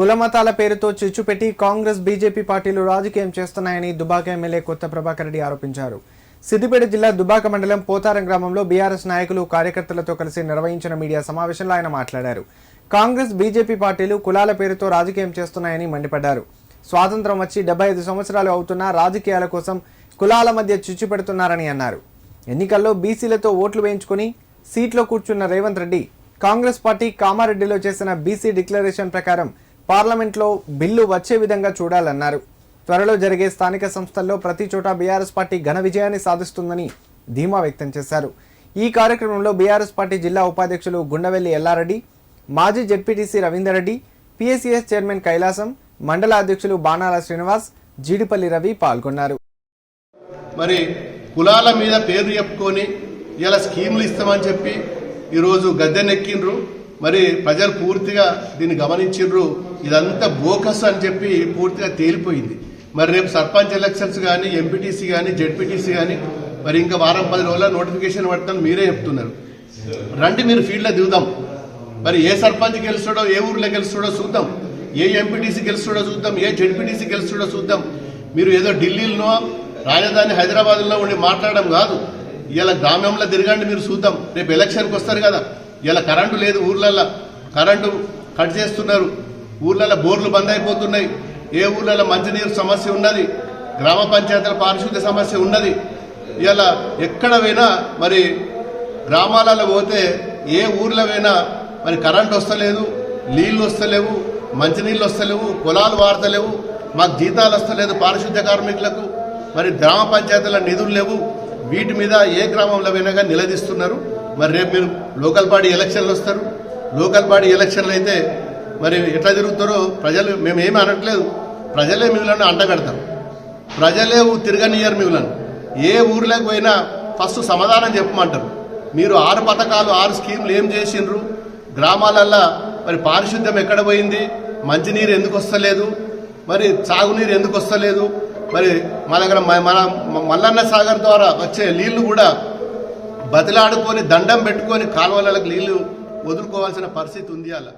కులమతాల పేరుతో చిచ్చుపెట్టి కాంగ్రెస్ బీజేపీ పార్టీలు రాజకీయం చేస్తున్నాయని దుబాక ఎమ్మెల్యే కొత్త ప్రభాకర్ రెడ్డి ఆరోపించారు. సిద్దిపేట జిల్లా దుబాక మండలం పోతారం గ్రామంలో బీఆర్ఎస్ నాయకులు కార్యకర్తలతో కలిసి నిర్వహించిన మీడియా సమావేశంలో ఆయన మాట్లాడారు. కాంగ్రెస్ బీజేపీ పార్టీలు కులాల పేరుతో రాజకీయం చేస్తున్నాయని మండిపడ్డారు. స్వాతంత్రం వచ్చి డెబ్బై ఐదు సంవత్సరాలు అవుతున్నా రాజకీయాల కోసం కులాల మధ్య చిచ్చు పెడుతున్నారని అన్నారు. ఎన్నికల్లో బీసీలతో ఓట్లు వేయించుకుని సీట్లో కూర్చున్న రేవంత్ రెడ్డి కాంగ్రెస్ పార్టీ కామారెడ్డిలో చేసిన బీసీ డిక్లరేషన్ ప్రకారం పార్లమెంట్లో బిల్లు వచ్చే విధంగా చూడాలన్నారు. త్వరలో జరిగే స్థానిక సంస్థల్లో ప్రతి చోట బీఆర్ఎస్ పార్టీ ఘన విజయాన్ని సాధిస్తుందని ధీమా వ్యక్తం చేశారు. ఈ కార్యక్రమంలో బీఆర్ఎస్ పార్టీ జిల్లా ఉపాధ్యక్షులు గుండవెల్లి ఎల్లారెడ్డి మాజీ ZPTC Ravinder Reddy PSCS chairman Kailasam మండల అధ్యక్షులు బాణాల శ్రీనివాస్ జీడిపల్లి రవి పాల్గొన్నారు. మరి కులాల మీద పేరు చెప్పుకొని ఇలా స్కీములు ఇస్తామని చెప్పి ఈరోజు గద్దెనెక్కిండ్రు. మరి ప్రజలు పూర్తిగా దీన్ని గమనించిండ్రు. ఇదంతా బోకస్ అని చెప్పి పూర్తిగా తేలిపోయింది. మరి రేపు సర్పంచ్ ఎలక్షన్స్ కానీ ఎంపీటీసీ కానీ జెడ్పీటీసీ కానీ మరి ఇంకా వారం పది రోజుల నోటిఫికేషన్ పడతాను మీరే చెప్తున్నారు. రండి మీరు ఫీల్డ్లో దిగుదాం. మరి ఏ సర్పంచ్ గెలుస్తాడో ఏ ఊర్లో గెలుస్తాడో చూద్దాం. ఏ ఎంపీటీసీ గెలుస్తాడో చూద్దాం ఏ జెడ్పీటీసీ గెలుస్తాడో చూద్దాం. మీరు ఏదో ఢిల్లీలో రాజధాని హైదరాబాద్లో ఉండి మాట్లాడడం కాదు. ఇలా గ్రామంలో తిరగండి మీరు చూద్దాం. రేపు ఎలక్షన్కి వస్తారు కదా. ఇలా కరెంటు లేదు ఊర్లల్లో. కరెంటు కట్ చేస్తున్నారు. ఊర్లలో బోర్లు బంద్ అయిపోతున్నాయి. ఏ ఊర్లలో మంచినీరు సమస్య ఉన్నది? గ్రామ పంచాయతీల పారిశుద్ధ్య సమస్య ఉన్నది. ఇలా ఎక్కడ పోయినా మరి గ్రామాలలో పోతే ఏ ఊర్లో పోయినా మరి కరెంట్ వస్తలేదు నీళ్ళు వస్తలేవు మంచినీళ్ళు వస్తలేవు పొలాలు వాడతలేవు మాకు జీతాలు వస్తలేదు పారిశుద్ధ్య కార్మికులకు. మరి గ్రామ పంచాయతీల నిధులు లేవు. వీటి మీద ఏ గ్రామంలో పోయినా కానీ నిలదీస్తున్నారు. మరి రేపు మీరు లోకల్ బాడీ ఎలక్షన్లు వస్తారు. లోకల్ బాడీ ఎలక్షన్లు అయితే మరి ఎట్లా తిరుగుతారో ప్రజలు మేము ఏమీ అనట్లేదు. ప్రజలే మిమ్మల్ని అంటగడతారు ప్రజలే తిరగనియర్ మిమ్మల్ని ఏ ఊర్లోకి పోయినా ఫస్ట్ సమాధానం చెప్పమంటారు. మీరు ఆరు పథకాలు ఆరు స్కీములు ఏం చేసిండ్రు? గ్రామాలల్లో మరి పారిశుద్ధ్యం ఎక్కడ పోయింది? మంచినీరు ఎందుకు వస్తలేదు? మరి సాగునీరు ఎందుకు వస్తలేదు? మరి మన దగ్గర మన మల్లన్న సాగర్ ద్వారా వచ్చే నీళ్ళు కూడా బతిలాడుకొని దండం పెట్టుకొని కాలువలకు నీళ్ళు వదులుకోవాల్సిన పరిస్థితి ఉంది అలా